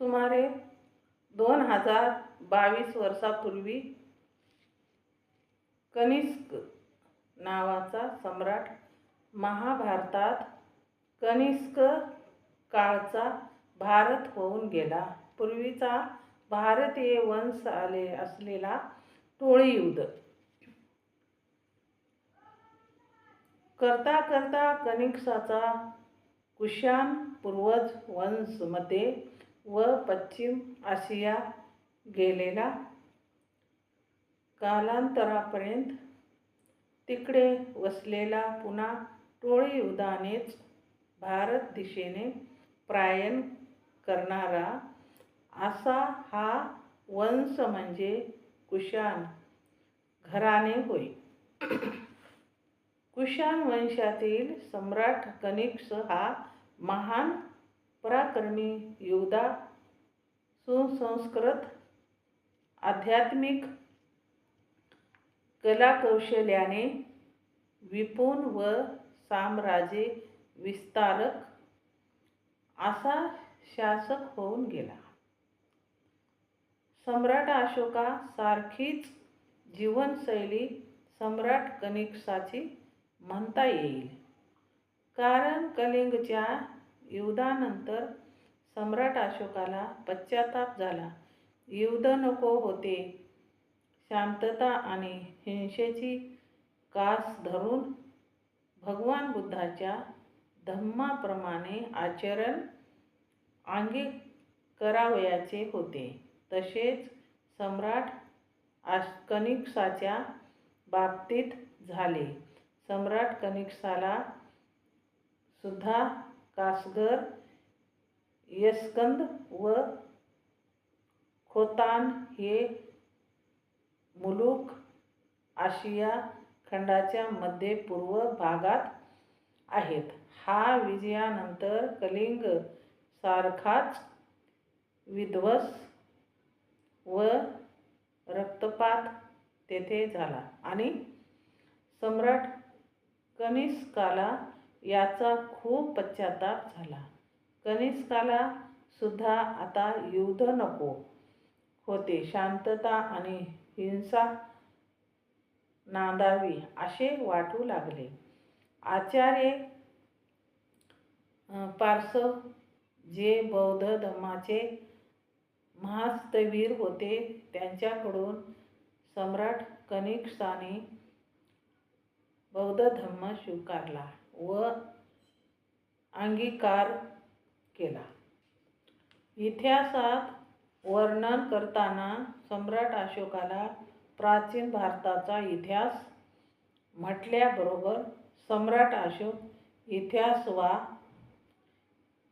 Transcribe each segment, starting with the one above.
सुमारे दोन हजार बावीस वर्षापूर्वी कनिष्क नावाचा सम्राट महाभारतात कनिष्क काळचा भारत होऊन गेला. पूर्वीचा भारतीय वंश आले असलेला टोळीयुद्ध. करता करता कनिष्काचा कुशान पूर्वज वंशमध्ये व पश्चिम आशिया गेलेला कालांतरापर्यंत तिकडे वसलेला पुन्हा टोळी उदानेच भारत दिशेने प्रायण करणारा असा हा वंश म्हणजे कुशाण घराणे होय. कुशाण वंशातील सम्राट कनिष्क हा महान पराक्रमी योद्धा सुसंस्कृत आध्यात्मिक कलाकौशल्याने विपुण व साम्राज्य विस्तारक असा शासक होऊन गेला. सम्राट अशोका सारखीच जीवनशैली सम्राट कनिष्काची म्हणता येईल. कारण कलिंगच्या युद्धानंतर सम्राट अशोकाला पश्चाताप झाला. युद्ध नको होते. शांतता आणि हिंसेची कास धरून भगवान बुद्धाच्या धम्माप्रमाणे आचरण अंगी करावयाचे होते. तसेच सम्राट आश कनिक्साच्या बाबतीत झाले. सम्राट कनिक्साला सुद्धा कासगर यस्कंद व खोतान हे मुलूक आशिया खंडाच्या मध्य पूर्व भागात आहेत. हा विजयानंतर कलिंग सारखाच विध्वस व रक्तपात तेथे झाला आणि सम्राट कनिष्काला याचा खूप पश्चाताप झाला. कनिष्काला सुद्धा आता युद्ध नको होते. शांतता आणि हिंसा नांदावी असे वाटू लागले. आचार्य पार्सव जे बौद्ध धर्माचे महास्तवीर होते त्यांच्याकडून सम्राट कनिष्काने बौद्ध धर्म स्वीकारला. व अंगीकार केला. इतिहासात वर्णन करताना सम्राट अशोकाला प्राचीन भारताचा इतिहास म्हटल्याबरोबर सम्राट अशोक इतिहासवा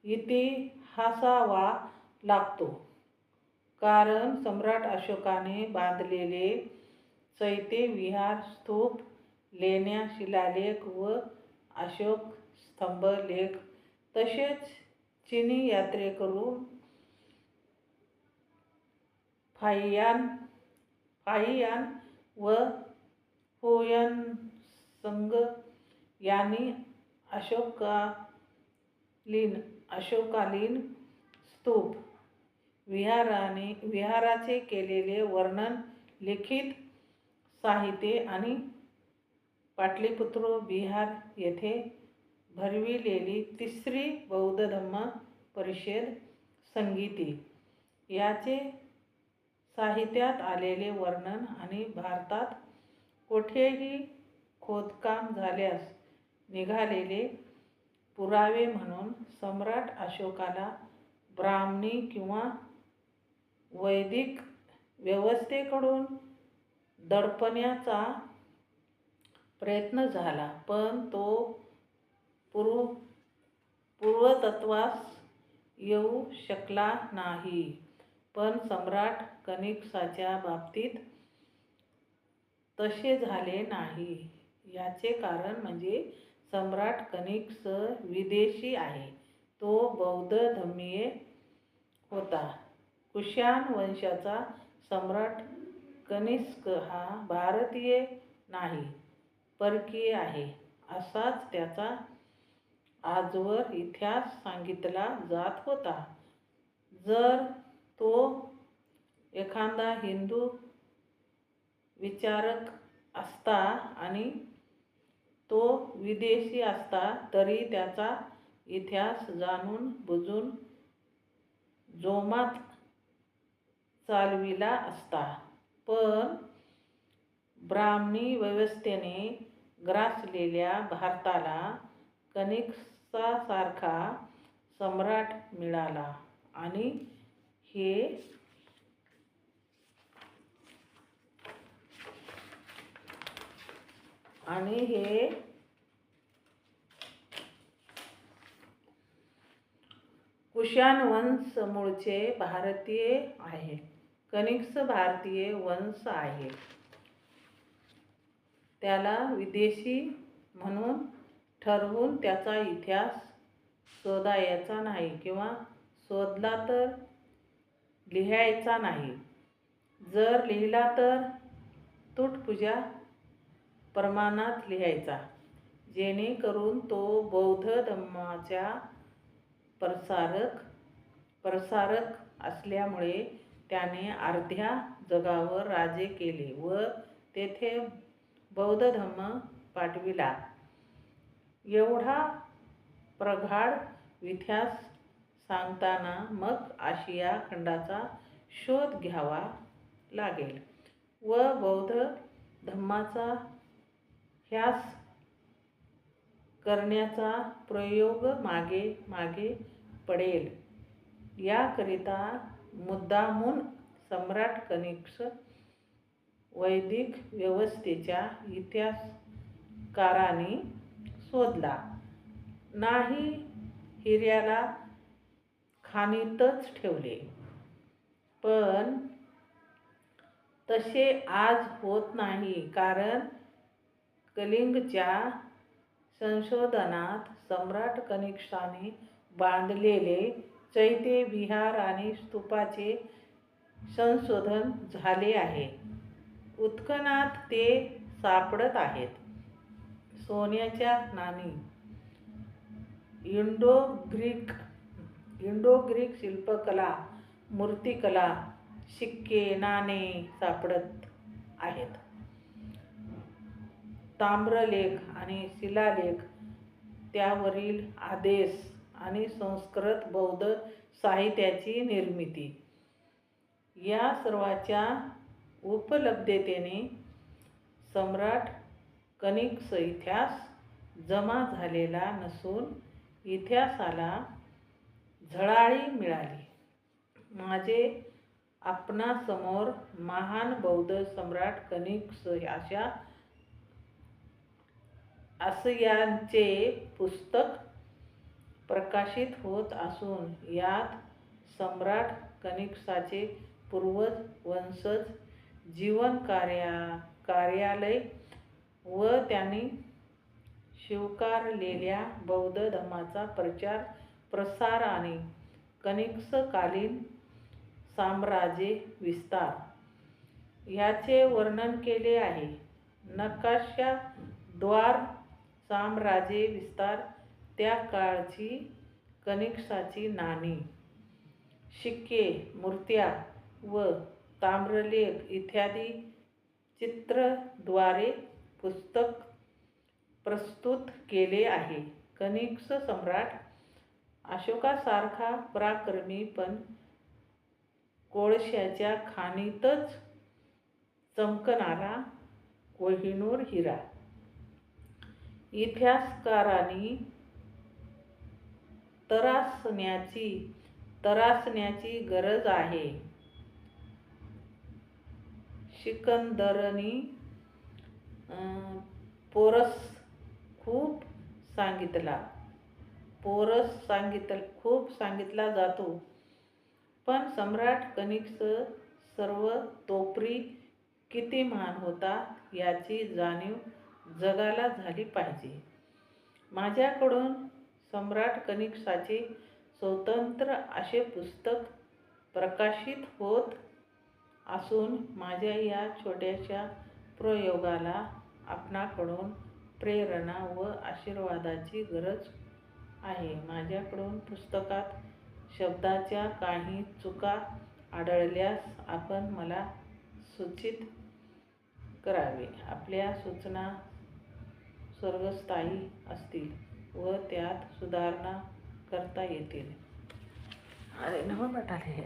इतिहासावा लागतो. कारण सम्राट अशोकाने बांधलेले चैते विहार स्तूप लेण्या शिलालेख व अशोक स्तंभ लेख तसेच चिनी यात्रेकरू फाहियान फाहियान व होयनसंग यांनी अशोकालीन अशोकालीन स्तूप विहाराने विहाराचे केलेले वर्णन लिखित साहित्य आणि पाटलीपुत्र बिहार येथे भरविलेली तिसरी बौद्ध धम्म परिषद संगीती. याचे साहित्यात आलेले वर्णन आणि भारतात कोठेही खोदकाम झाल्यास निघालेले पुरावे म्हणून सम्राट अशोकाला ब्राह्मणी किंवा वैदिक व्यवस्थेकडून दडपण्याचा प्रयत्न झाला पण तो पूर्व पूर्वतत्वास येऊ शकला नाही. पण सम्राट कनिक्साच्या बाबतीत तसे झाले नाही. याचे कारण म्हणजे सम्राट कनिक्स विदेशी आहे. तो बौद्ध धर्मीय होता. कुशान वंशाचा सम्राट कनिष्क हा भारतीय नाही. परकीय आहे असाच त्याचा आजवर इतिहास सांगितला जात होता. जर तो एखादा हिंदू विचारक असता आणि तो विदेशी असता तरी त्याचा इतिहास जाणून बुजून जोमात चालविला असता. पण ब्राह्मणी व्यवस्थेने ग्रासलेल्या भारताला कनिष्कासारखा सम्राट मिळाला. आणि हे आणि हे कुशाण वंश मूळचे भारतीय आहे. कनिष्क भारतीय वंश आहे. त्याला विदेशी म्हणून ठरवून त्याचा इतिहास शोधायचा नाही किंवा शोधला तर लिहायचा नाही. जर लिहिला तर तुटपूजा प्रमाणात लिहायचा जेणेकरून तो बौद्ध धम्माच्या प्रसारक प्रसारक असल्यामुळे त्याने अर्ध्या जगावर राजे केले व तेथे बौद्ध धम्म पाठविला. एवढा प्रगाढ इतिहास सांगताना मग आशिया खंडाचा शोध घ्यावा लागेल. व बौद्ध धम्माचा ह्यास करण्याचा प्रयोग मागे मागे पडेल. याकरिता मुद्दामून सम्राट कनिष्क वैदिक व्यवस्थेच्या इतिहासकारांनी शोधला. नाही हिऱ्याला खाणीतच ठेवले. पण तसे आज होत नाही कारण कलिंगच्या संशोधनात सम्राट कनिष्ठाने बांधलेले चैत्य विहार आणि स्तूपाचे संशोधन झाले आहे. उत्खनात ते सापडत आहेत. सोन्याच्या नाणी. इंडो ग्रीक इंडो ग्रीक शिल्पकला मूर्तिकला शिक्के नाणे सापडत आहेत. ताम्रलेख आणि शिलालेख त्यावरील आदेश आणि संस्कृत बौद्ध साहित्याची निर्मिती. या सर्वाच्या उपलब्धतेने सम्राट कनिक्स इतिहास जमा झालेला नसून इतिहासाला झळाळी मिळाली. माझे आपणासमोर महान बौद्ध सम्राट कनिक्स अशा असयांचे पुस्तक प्रकाशित होत असून यात सम्राट कनिक्साचे पूर्वज वंशज जीवन कार्या कार्यालय व त्यांनी स्वीकारलेल्या बौद्ध धर्माचा प्रचार प्रसार आणि कनिक्सकालीन साम्राज्य विस्तार याचे वर्णन केले आहे. नकाशाद्वार साम्राज्य विस्तार त्या काळची कनिक्साची नाणी शिक्के मूर्त्या व ताम्रलेख इत्यादी चित्रद्वारे पुस्तक प्रस्तुत केले आहे. कनिष्क सम्राट अशोकासारखा पराक्रमी पण कोळशाच्या खाणीतच चमकणारा कोहिनूर हिरा. इतिहासकारांनी तरासण्याची तरासण्याची गरज आहे. चिकंदरनी पोरस खूप सांगितला. पोरस सांगित खूप सांगितला जातो. पण सम्राट कनिक्स सर्व तोपरी किती महान होता याची जाणीव जगाला झाली पाहिजे. माझ्याकडून सम्राट कनिक्साचे स्वतंत्र असे पुस्तक प्रकाशित होत असून माझ्या या छोट्याशा प्रयोगाला आपणाकडून प्रेरणा व आशीर्वादाची गरज आहे. माझ्याकडून पुस्तकात शब्दाच्या काही चुका आढळल्यास आपण मला सूचित करावे. आपल्या सूचना स्वर्गस्थायी असतील व त्यात सुधारणा करता येतील. अरे नवं म्हणाले